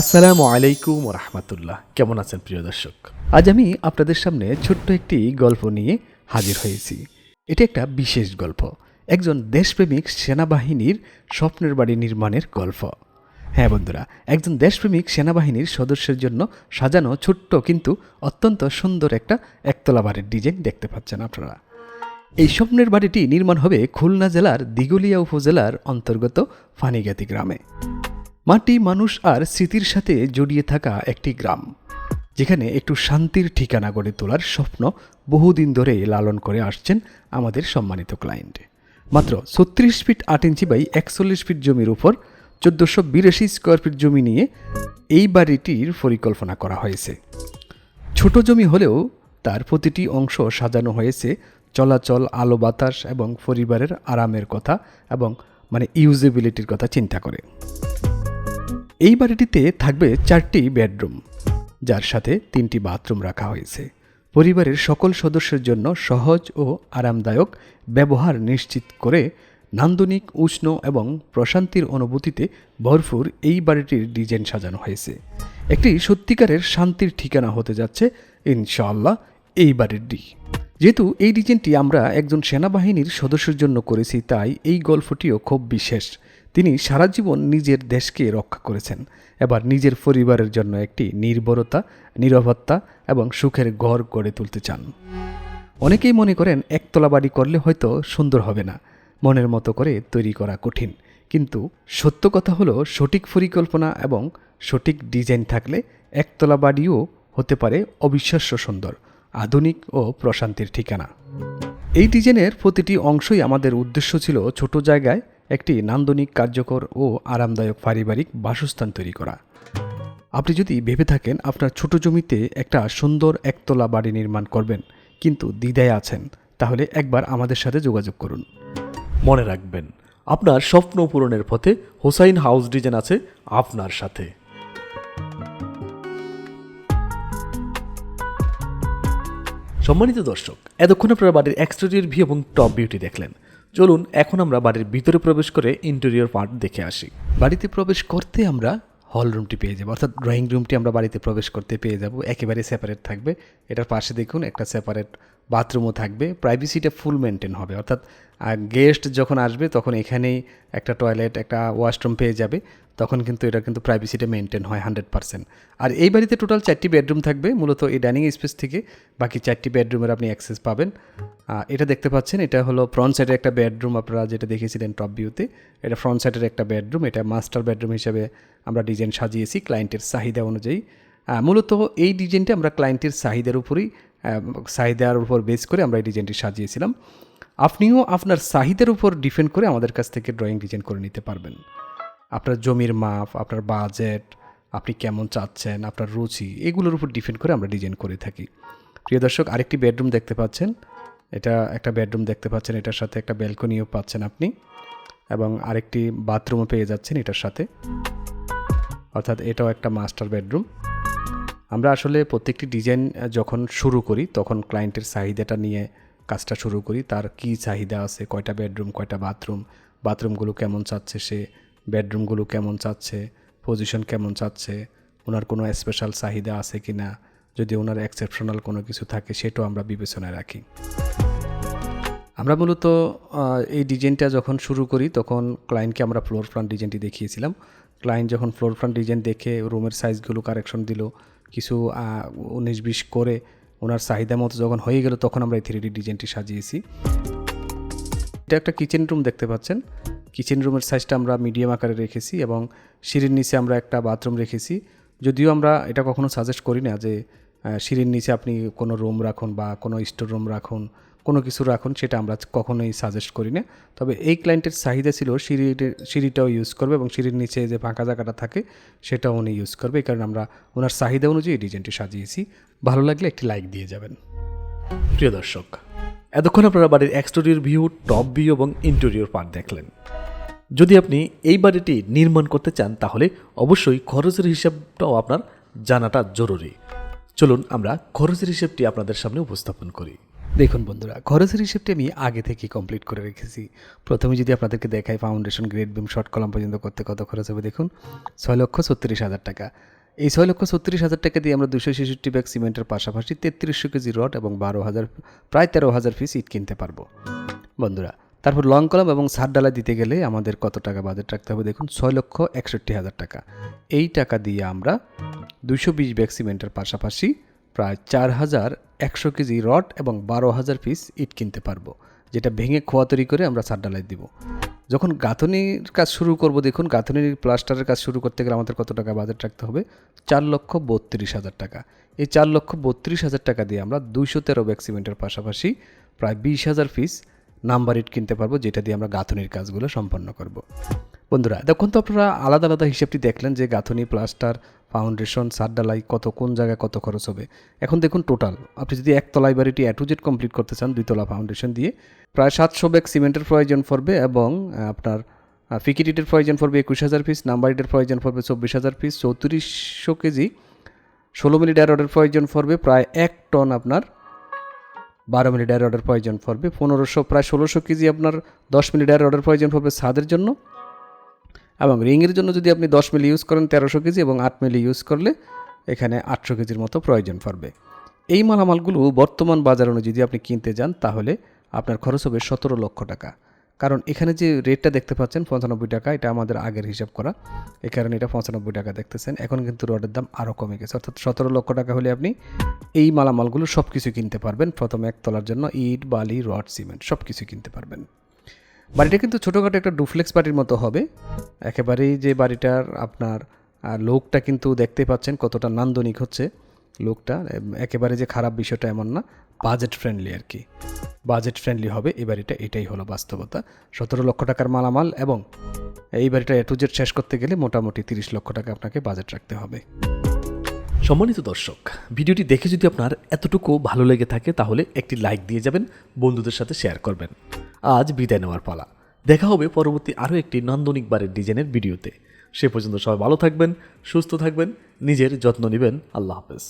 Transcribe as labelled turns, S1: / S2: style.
S1: আসসালামু আলাইকুম রহমতুল্লাহ কেমন আছেন প্রিয় দর্শক? আজ আমি আপনাদের সামনে ছোট্ট একটি গল্প নিয়ে হাজির হয়েছি। এটি একটা বিশেষ গল্প। একজন দেশপ্রেমিক সেনাবাহিনীর স্বপ্নের বাড়ি নির্মাণের গল্প। হ্যাঁ বন্ধুরা, একজন দেশপ্রেমিক সেনাবাহিনীর সদস্যের জন্য সাজানো ছোট্ট কিন্তু অত্যন্ত সুন্দর একটা একতলা বাড়ির ডিজাইন দেখতে পাচ্ছেন আপনারা। এই স্বপ্নের বাড়িটি নির্মাণ হবে খুলনা জেলার দিগুলিয়া উপজেলার অন্তর্গত ফানিগাতি গ্রামে। মাটি, মানুষ আর স্মৃতির সাথে জড়িয়ে থাকা একটি গ্রাম, যেখানে একটু শান্তির ঠিকানা গড়ে তোলার স্বপ্ন বহুদিন ধরে লালন করে আসছেন আমাদের সম্মানিত ক্লায়েন্ট মাত্র ছত্রিশ ফিট আট ইঞ্চি বাই একচল্লিশ ফিট জমির উপর চোদ্দোশো বিরাশি স্কোয়ার ফিট জমি নিয়ে এই বাড়িটির পরিকল্পনা করা হয়েছে। ছোট জমি হলেও তার প্রতিটি অংশ সাজানো হয়েছে চলাচল, আলো বাতাস এবং পরিবারের আরামের কথা এবং মানে ইউজেবিলিটির কথা চিন্তা করে। এই বাড়িটিতে থাকবে চারটি বেডরুম, যার সাথে তিনটি বাথরুম রাখা হয়েছে। পরিবারের সকল সদস্যের জন্য সহজ ও আরামদায়ক ব্যবহার নিশ্চিত করে নান্দনিক, উষ্ণ এবং প্রশান্তির অনুভূতিতে ভরপুর এই বাড়িটির ডিজাইন সাজানো হয়েছে। একটি সত্যিকারের শান্তির ঠিকানা হতে যাচ্ছে, ইনশাআল্লাহ, এই বাড়িটি। যেহেতু এই ডিজাইনটি আমরা একজন সেনাবাহিনীর সদস্যের জন্য করেছি, তাই এই গল্পটিও খুব বিশেষ। তিনি সারা জীবন নিজের দেশকে রক্ষা করেছেন। এবার নিজের পরিবারের জন্য একটি নির্ভরতা, নিরাপত্তা এবং সুখের ঘর গড়ে তুলতে চান। অনেকেই মনে করেন একতলা বাড়ি করলে হয়তো সুন্দর হবে না। মনের মতো করে তৈরি করা কঠিন। কিন্তু সত্য কথা হলো, সঠিক পরিকল্পনা এবং সঠিক ডিজাইন থাকলে একতলা বাড়িও হতে পারে অবিশ্বাস্য সুন্দর, আধুনিক ও প্রশান্তির ঠিকানা। এই ডিজাইনের প্রতিটি অংশই আমাদের উদ্দেশ্য ছিল ছোট জায়গায় একটি নান্দনিক, কার্যকর ও আরামদায়ক পারিবারিক বাসস্থান তৈরি করা। আপনি যদি ভেবে থাকেন আপনার ছোট জমিতে একটা সুন্দর একতলা বাড়ি নির্মাণ করবেন, কিন্তু দ্বিধায় আছেন, তাহলে একবার আমাদের সাথে যোগাযোগ করুন।
S2: মনে রাখবেন, আপনার স্বপ্ন পূরণের পথে হোসাইন হাউস ডিজাইন আছে আপনার সাথে। সম্মানিত দর্শক, এতক্ষণ আপনারা বাড়ির এক্সটেরিয়র ভিউ এবং টপ বিউটি দেখলেন। চলুন, এখন আমরা বাড়ির ভিতরে প্রবেশ করে ইন্টেরিয়র পার্ট দেখে আসি।
S1: বাড়িতে প্রবেশ করতে আমরা হল রুমটি পেয়ে যাব, অর্থাৎ ড্রয়িং রুমটি আমরা বাড়িতে প্রবেশ করতে পেয়ে যাব, একেবারে সেপারেট থাকবে। এটার পাশে দেখুন একটা সেপারেট বাথরুমও থাকবে প্রাইভেসিটা ফুল মেনটেন হবে। অর্থাৎ গেস্ট যখন আসবে, তখন এখানেই একটা টয়লেট একটা ওয়াশরুম পেয়ে যাবে, তখন কিন্তু এটা কিন্তু প্রাইভেসিটা মেনটেন হয় হান্ড্রেড পার্সেন্ট আর এই বাড়িতে টোটাল চারটি বেডরুম থাকবে, মূলত এই ডাইনিং স্পেস থেকে, বাকি চারটি বেডরুমের আপনি অ্যাক্সেস পাবেন। এটা দেখতে পাচ্ছেন, এটা হলো ফ্রন্ট সাইডের একটা বেডরুম আপনারা যেটা দেখেছিলেন টপ ভিউতে এটা ফ্রন্ট সাইডের একটা বেডরুম এটা মাস্টার বেডরুম হিসেবে আমরা ডিজাইন সাজিয়েছি ক্লায়েন্টের চাহিদা অনুযায়ী। মূলত এই ডিজাইনটা আমরা ক্লায়েন্টের চাহিদার উপরই চাহিদার উপর বেস করে আমরা এই ডিজাইনটি সাজিয়েছিলাম। আপনিও আপনার চাহিদার উপর ডিপেন্ড করে আমাদের কাছ থেকে ড্রয়িং ডিজাইন করে নিতে পারবেন। আপনার জমির মাপ, আপনার বাজেট আপনি কেমন চাচ্ছেন, আপনার রুচি, এগুলোর উপর ডিপেন্ড করে আমরা ডিজাইন করে থাকি। প্রিয় দর্শক, আরেকটি বেডরুম দেখতে পাচ্ছেন। এটা একটা বেডরুম দেখতে পাচ্ছেন, এটার সাথে একটা ব্যালকনিও পাচ্ছেন আপনি। এবং আরেকটি বাথরুমও পেয়ে যাচ্ছেন এটার সাথে। অর্থাৎ এটাও একটা মাস্টার বেডরুম আমরা আসলে প্রত্যেকটি ডিজাইন যখন শুরু করি, তখন ক্লায়েন্টের চাহিদাটা নিয়ে কাজটা শুরু করি, তার কি চাহিদা আছে, কয়টা বেডরুম কয়টা বাথরুম বাথরুমগুলো কেমন চাচ্ছে সে বেডরুমগুলো কেমন চাচ্ছে পজিশন কেমন চাচ্ছে, ওনার কোনো স্পেশাল চাহিদা আছে কি না যদি ওনার এক্সেপশনাল কোনো কিছু থাকে, সেটাও আমরা বিবেচনায় রাখি। আমরা মূলত এই ডিজাইনটা যখন শুরু করি, তখন ক্লায়েন্টকে আমরা ফ্লোর প্ল্যান ডিজাইনটি দেখিয়েছিলাম। ক্লায়েন্ট যখন ফ্লোর প্ল্যান ডিজাইন দেখে রুমের সাইজগুলো কারেকশন দিল কিছু উনিশ বিশ করে ওনার চাহিদা মতো যখন হয়ে গেল তখন আমরা এই থ্রি ডি ডিজাইনটি সাজিয়েছি। এটা একটা কিচেন রুম দেখতে পাচ্ছেন। কিচেন রুমের সাইজটা আমরা মিডিয়াম আকারে রেখেছি এবং সিঁড়ির নিচে আমরা একটা বাথরুম রেখেছি। যদিও আমরা এটা কখনো সাজেস্ট করি না যে সিঁড়ির নিচে আপনি কোনো রুম রাখুন বা কোনো স্টোর রুম রাখুন, কোনো কিছু রাখুন, সেটা আমরা কখনোই সাজেস্ট করি না। তবে এই ক্লায়েন্টের চাহিদা ছিল সিঁড়িতে সিঁড়িটাও ইউজ করবে এবং সিঁড়ির নিচে যে ফাঁকা জায়গাটা থাকে, সেটাও উনি ইউজ করবে। এই কারণে আমরা ওনার চাহিদা অনুযায়ী ডিজাইনটি সাজিয়েছি। ভালো লাগলে একটি লাইক দিয়ে যাবেন।
S2: প্রিয় দর্শক, এতক্ষণ আপনারা বাড়ির এক্সটেরিয়র ভিউ টপ ভিউ এবং ইন্টেরিয়র পার্ট দেখলেন। যদি আপনি এই বাড়িটি নির্মাণ করতে চান, তাহলে অবশ্যই খরচের হিসাবটাও আপনার জানাটা জরুরি। চলুন আমরা খরচের হিসেবটি আপনাদের সামনে উপস্থাপন করি।
S1: দেখুন বন্ধুরা, খরচের হিসেবটি আমি আগে থেকে কমপ্লিট করে রেখেছি। প্রথমে যদি আপনাদেরকে দেখাই foundation grade beam short column পর্যন্ত করতে কত খরচ হবে দেখুন, ছয় লক্ষ ছত্রিশ হাজার টাকা। এই ছয় লক্ষ ছত্রিশ হাজার টাকা দিয়ে আমরা দুশো ছেষট্টি ব্যাগ সিমেন্টের পাশাপাশি তেত্রিশশো কেজি রড এবং বারো হাজার, প্রায় তেরো হাজার পিস ইট কিনতে পারব। বন্ধুরা তারপর লং কলাম এবং সার ডালা দিতে গেলে আমাদের কত টাকা বাজেট রাখতে হবে? দেখুন, ছয় লক্ষ একষট্টি হাজার টাকা। এই টাকা দিয়ে আমরা দুশো বিশ ব্যাগ সিমেন্টের পাশাপাশি প্রায় চার হাজার একশো কেজি রড এবং বারো হাজার পিস ইট কিনতে পারব, যেটা ভেঙে খোয়া তৈরি করে আমরা সার ডালাই দিব। যখন গাঁথনির কাজ শুরু করব, দেখুন, গাঁথনির প্লাস্টারের কাজ শুরু করতে গেলে আমাদের কত টাকা বাজেট রাখতে হবে? চার লক্ষ বত্রিশ হাজার টাকা। এই চার লক্ষ বত্রিশ হাজার টাকা দিয়ে আমরা দুইশো তেরো ব্যাগ সিমেন্টের পাশাপাশি প্রায় বিশ হাজার পিস নাম্বার ইট কিনতে পারব, যেটা দিয়ে আমরা গাঁথনির কাজগুলো সম্পন্ন করব। বন্ধুরা, দেখুন তো আপনারা আলাদা আলাদা হিসেবটি দেখলেন যে গাঁথনি, প্লাস্টার, ফাউন্ডেশন, সারডালাই কত কোন জায়গায় কত খরচ হবে। এখন দেখুন টোটাল, আপনি যদি একতলায় বাড়িটি অ্যাটু জেড কমপ্লিট করতে চান দুইতলা ফাউন্ডেশন দিয়ে, প্রায় সাতশো ব্যাগ সিমেন্টের প্রয়োজন পড়বে এবং আপনার ফিকিটিটের প্রয়োজন পড়বে একুশ হাজার পিস নাম্বার ইটের প্রয়োজন পড়বে চব্বিশ হাজার পিস চৌত্রিশশো কেজি, ষোলো মিনিট রডের প্রয়োজন পড়বে প্রায় এক টন আপনার বারো মিনিট অর্ডার প্রয়োজন পড়বে। পনেরোশো, প্রায় ষোলোশো কেজি আপনার দশ মিনিট অর্ডার প্রয়োজন পড়বে ছাদের জন্য। এবং রিংয়ের জন্য যদি আপনি দশ মিলি ইউজ করেন তেরোশো কেজি এবং আট মিলি ইউজ করলে এখানে আটশো কেজির মতো প্রয়োজন পড়বে। এই মালামালগুলো বর্তমান বাজার অনুযায়ী যদি আপনি কিনতে যান, তাহলে আপনার খরচ হবে সতেরো লক্ষ টাকা। কারণ এখানে যে রেটটা দেখতে পাচ্ছেন পঁচানব্বই টাকা, এটা আমাদের আগের হিসাব করা। এই কারণে এটা পঁচানব্বই টাকা দেখতেছেন। এখন কিন্তু রডের দাম আরও কমে গেছে। অর্থাৎ সতেরো লক্ষ টাকা হলে আপনি এই মালামালগুলো সব কিছু কিনতে পারবেন। প্রথম এক তলার জন্য ইট, বালি, রড, সিমেন্ট সব কিছু কিনতে পারবেন। বাড়িটা কিন্তু ছোটোখাটো একটা ডুফ্লেক্স বাড়ির মতো হবে। একেবারেই যে বাড়িটার আপনার লোকটা কিন্তু দেখতে পাচ্ছেন কতটা নান্দনিক হচ্ছে। লোকটা একেবারে যে খারাপ বিষয়টা এমন না বাজেট ফ্রেন্ডলি আর কি। বাজেট ফ্রেন্ডলি হবে। এই বাড়িটা এটাই হলো বাস্তবতা। সতেরো লক্ষ টাকার মালামাল এবং এই বাড়িটা এ টু জেড শেষ করতে গেলে মোটামুটি তিরিশ লক্ষ টাকা আপনাকে বাজেট রাখতে হবে।
S2: সম্মানিত দর্শক, ভিডিওটি দেখে যদি আপনার এতটুকু ভালো লেগে থাকে, তাহলে একটি লাইক দিয়ে যাবেন, বন্ধুদের সাথে শেয়ার করবেন। আজ বিদায় নেওয়ার পালা। দেখা হবে পরবর্তী আরও একটি নান্দনিক বারের ডিজাইনের ভিডিওতে। সে পর্যন্ত সবাই ভালো থাকবেন, সুস্থ থাকবেন, নিজের যত্ন নেবেন। আল্লাহ হাফেজ।